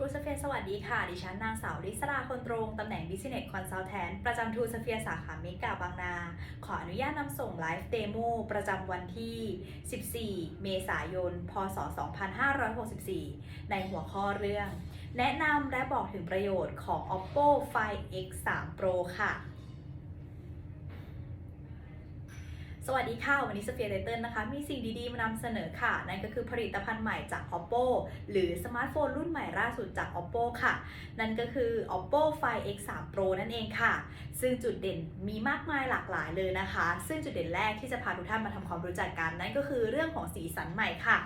ทูสเฟียสวัสดีค่ะ ดิฉันนางสาวลิศราคนตรง ตำแหน่ง Business Consultant ประจำทูสเฟียสาขาเมกาบางนา ขออนุญาตนำส่งไลฟ์เดโมประจำวันที่ 14 เมษายน พศ 2564 ในหัวข้อเรื่อง แนะนำและบอกถึงประโยชน์ของ Oppo Find X3 Pro ค่ะ สวัสดีค่ะ วันนี้สเฟียร์ไดเติลนะคะ มีสิ่งดีๆ มานำเสนอค่ะ นั่นก็คือผลิตภัณฑ์ใหม่จาก Oppo หรือสมาร์ทโฟนรุ่นใหม่ล่าสุดจาก Oppo ค่ะ นั่นก็คือ Oppo Find X3 Pro นั่นเองค่ะ ซึ่งจุดเด่นมีมากมายหลากหลายเลยนะคะ ซึ่งจุดเด่นแรกที่จะพาทุกท่านมาทำความรู้จักกัน นั่นก็คือเรื่องของสีสันใหม่ค่ะ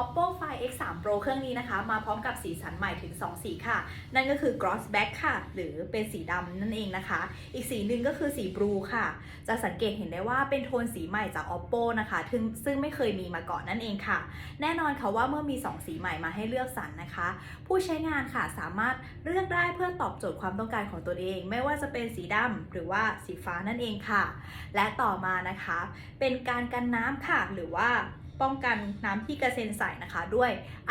Oppo Find X3 Pro เครื่องนี้นะคะ มาพร้อมกับสีสันใหม่ถึง 2 สีค่ะ นั่นก็คือ gloss black ค่ะ หรือเป็นสีดำนั่นเองนะคะ อีกสีหนึ่งก็คือสี blue ค่ะ จะสังเกตเห็นได้ว่าเป็นโทนสีใหม่จาก Oppo นะคะซึ่งซึ่งไม่เคยมีมาก่อนนั่นเองค่ะ แน่นอนค่ะว่าเมื่อมี 2 สีใหม่มาให้เลือกสรรนะคะ ผู้ใช้งานค่ะสามารถเลือกได้เพื่อตอบโจทย์ความต้องการของตัวเอง ไม่ว่าจะเป็นสีดำหรือว่าสีฟ้านั่นเองค่ะ และต่อมานะคะ เป็นการกันน้ำค่ะหรือว่า ป้องกันน้ำที่กระเซ็นใส่นะคะด้วย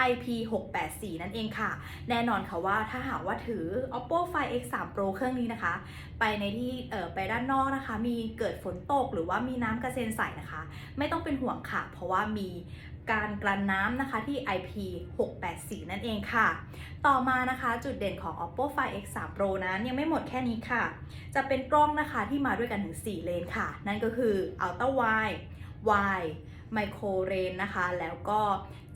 IP684 นั่นเองค่ะ แน่นอนค่ะว่าถ้าหากว่าถือ Oppo Find X3 Pro เครื่องนี้นะคะ ไปในที่ไปด้านนอกนะคะ มีเกิดฝนตกหรือว่ามีน้ำกระเซ็นใส่นะคะ ไม่ต้องเป็นห่วงค่ะ เพราะว่ามีการกลั่นน้ำนะคะที่ IP684 นั่นเองค่ะ ต่อมานะคะจุดเด่นของ Oppo Find X3 Pro นั้นยังไม่หมดแค่นี้ค่ะ จะเป็นกล้องนะคะที่มาด้วยกันถึง 4 เลนค่ะ นั่นก็คือ Ultra Wide Wide ไมโครเลนนะคะ แล้วก็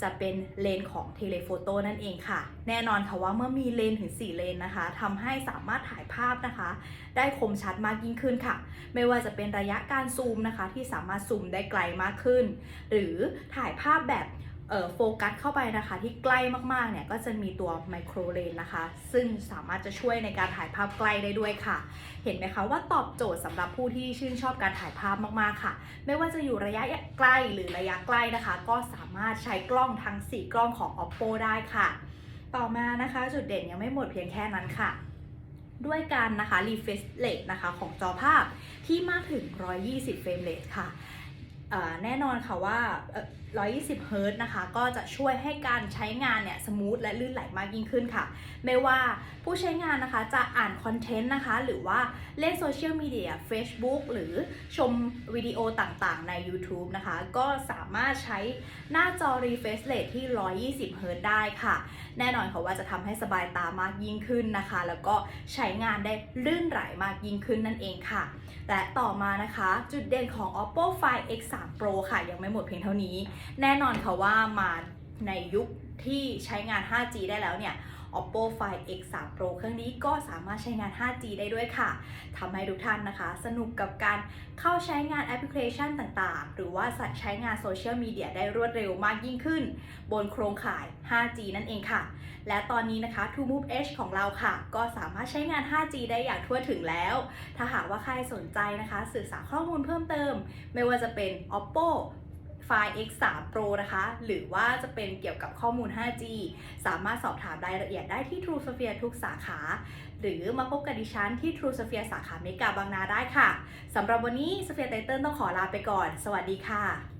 จะเป็นเลนของเทเลโฟโต้นั่นเองค่ะ แน่นอนค่ะว่าเมื่อมีเลนถึง 4 เลนนะคะทำให้สามารถถ่ายภาพนะคะ ได้คมชัดมากยิ่งขึ้นค่ะ ไม่ว่าจะเป็นระยะการซูมนะคะ ที่สามารถซูมได้ไกลมากขึ้น หรือถ่ายภาพแบบ โฟกัสเข้าไปนะคะที่ใกล้มากๆเนี่ยก็จะมีตัวไมโครเลนนะคะ ซึ่งสามารถจะช่วยในการถ่ายภาพใกล้ได้ด้วยค่ะ เห็นไหมคะว่าตอบโจทย์สำหรับผู้ที่ชื่นชอบการถ่ายภาพมากๆค่ะ ไม่ว่าจะอยู่ระยะใกล้หรือระยะใกล้นะคะ ก็สามารถใช้กล้องทั้ง 4 กล้องของ Oppo ได้ค่ะ ต่อมานะคะ จุดเด่นยังไม่หมดเพียงแค่นั้นค่ะด้วยการนะคะ refresh rate นะคะของจอภาพที่มากถึง 120 เฟรมเรทค่ะ แน่นอนค่ะว่า 120 เฮิรต์นะคะ ก็จะช่วยให้การใช้งานเนี่ยสมูทและลื่นไหลมากยิ่งขึ้นค่ะ ไม่ว่าผู้ใช้งานนะคะจะอ่านคอนเทนต์นะคะ หรือว่าเล่นโซเชียลมีเดีย Facebook หรือชมวิดีโอต่างๆ ใน YouTube นะคะ ก็สามารถใช้หน้าจอ refresh rate ที่ 120 เฮิรต์ได้ค่ะ แน่นอนค่ะว่าจะทำให้สบายตามากยิ่งขึ้นนะคะ แล้วก็ใช้งานได้ลื่นไหลมากยิ่งขึ้นนั่นเองค่ะ และต่อมานะคะ จุดเด่นของ Oppo Find X3 Pro ค่ะ ยังไม่หมดเพียงเท่านี้ แน่นอนค่ะว่ามาในยุคที่ใช้งาน 5G ได้แล้วเนี่ย Oppo Find X3 Pro เครื่องนี้ก็สามารถใช้งาน 5G ได้ด้วยค่ะทำให้ทุกท่านนะคะ สนุกกับการเข้าใช้งานแอปพลิเคชันต่างๆ หรือว่าใช้งานโซเชียลมีเดียได้รวดเร็วมากยิ่งขึ้น บนโครงข่าย 5G นั่นเองค่ะ และตอนนี้นะคะ True Move Edge ของเราค่ะ ก็สามารถใช้งาน 5G ได้อย่างทั่วถึงแล้ว ถ้าหากว่าใครสนใจนะคะ ศึกษาข้อมูลเพิ่มเติม ไม่ว่าจะเป็น Oppo Find X3 Pro นะคะ หรือว่าจะเป็นเกี่ยวกับข้อมูล 5G สามารถสอบถามรายละเอียดได้ที่ True Sphere ทุกสาขา หรือมาพบกับดิฉันที่ True Sphere สาขาเมกาบางนาได้ค่ะ สำหรับวันนี้ Sphere Title ต้องขอลาไปก่อน สวัสดีค่ะ